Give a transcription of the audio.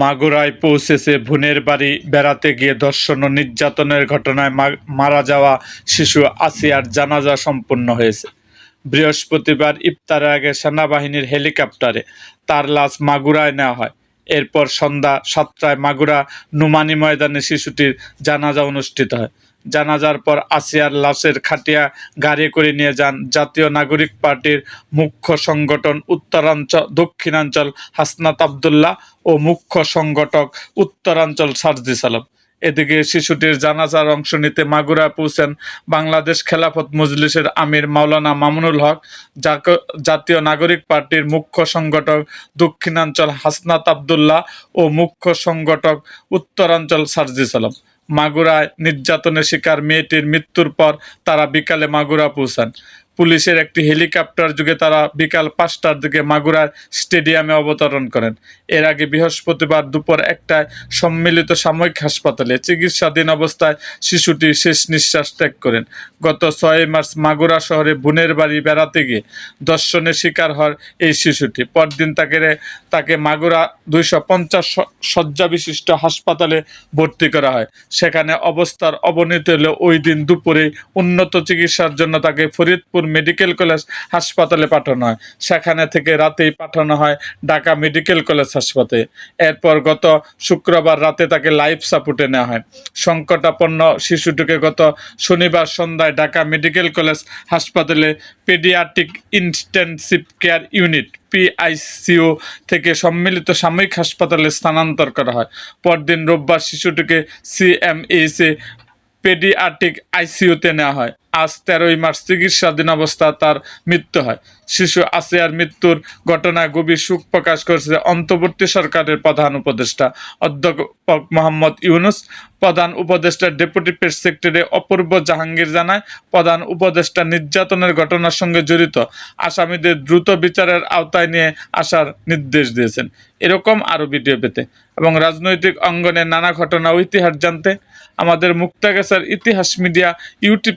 মাগুরায় পৌঁছেছে ভুনের বাড়ি। বেড়াতে গিয়ে ধর্ষণ ও নির্যাতনের ঘটনায় মারা যাওয়া শিশু আসিয়ার জানাজা সম্পন্ন হয়েছে। বৃহস্পতিবার ইফতারের আগে সেনাবাহিনীর হেলিকপ্টারে তার লাশ মাগুরায় নেওয়া হয়। এরপর সন্ধ্যা সাতটায় মাগুরা নুমানি ময়দানে শিশুটির জানাজা অনুষ্ঠিত হয়। জানাজার পর আসিয়ার লাশের খাটিয়া গাড়ি করে নিয়ে যান জাতীয় নাগরিক পার্টির মুখ্য সংগঠন উত্তরাঞ্চল দক্ষিণাঞ্চল হাসনাত আবদুল্লাহ ও মুখ্য সংগঠক উত্তরাঞ্চল সার্জিস আলম এদিকে শিশুটির জানাজার অংশ নিতে মাগুরা পৌঁছেন বাংলাদেশ খেলাফত মজলিসের আমির মাওলানা মামুনুল হক জাতীয় নাগরিক পার্টির মুখ্য সংগঠক দক্ষিণাঞ্চল হাসনাত আবদুল্লাহ ও মুখ্য সংগঠক উত্তরাঞ্চল সার্জিস আলম মাগুরায় নির্যাতনের শিকার মেয়েটির মৃত্যুর পর তারা বিকালে মাগুরা পৌঁছান। পুলিশের একটি হেলিকপ্টার যুগে তারা বিকাল পাঁচটার দিকে মাগুরার স্টেডিয়ামে অবতরণ করেন। এর আগে বৃহস্পতিবার দুপুর একটায় সম্মিলিত সাময়িক হাসপাতালে চিকিৎসাধীন অবস্থায় শিশুটি শেষ নিঃশ্বাস ত্যাগ করেন। গত ছয় মার্চ মাগুরা শহরে বোনের বাড়ি বেড়াতে গিয়ে দর্শনের শিকার হয় এই শিশুটি। পরদিন তাকে তাকে মাগুরা দুইশো পঞ্চাশ শয্যা বিশিষ্ট হাসপাতালে ভর্তি করা হয়। সেখানে অবস্থার অবনতি হলে ওই দিন দুপুরে উন্নত চিকিৎসার জন্য তাকে ফরিদপুর মেডিকেল কলেজ হাসপাতালে পাঠানো হয়। সেখানে থেকে রাতেই পাঠানো হয় ঢাকা মেডিকেল কলেজ হাসপাতালে। এরপর গত শুক্রবার রাতে তাকে লাইফ সাপোর্টে নেওয়া হয়। সংকটাপন্ন শিশুটিকে গত শনিবার সন্ধ্যায় ঢাকা মেডিকেল কলেজ হাসপাতালে paediatric intensive care unit PICU থেকে সম্মিলিত সাময়িক হাসপাতালে স্থানান্তর করা হয়। পরদিন রোববার শিশুটিকে সিএমএইচে পেডিয়াট্রিক আইসিইউতে নেওয়া হয়। আজ তেরোই মার্চ চিকিৎসাধীন অবস্থা তার মৃত্যু হয়। শিশু আসিয়ার মৃত্যুর ঘটনায় গভীর শোক প্রকাশ করেছে অন্তর্বর্তী সরকারের প্রধান উপদেষ্টা অধ্যাপক মোহাম্মদ ইউনুস। প্রধান উপদেষ্টা deputy press secretary Apurba Jahangir জানায়, প্রধান উপদেষ্টা নির্যাতনের ঘটনার সঙ্গে জড়িত। আসামিদের দ্রুত বিচারের আওতায় নিয়ে আসার নির্দেশ দিয়েছেন। এরকম আরও ভিডিও পেতে এবং রাজনৈতিক অঙ্গনে নানা ঘটনা ও ইতিহাস জানতে আমাদের মুক্তাগাছার ইতিহাস মিডিয়া ইউটিউব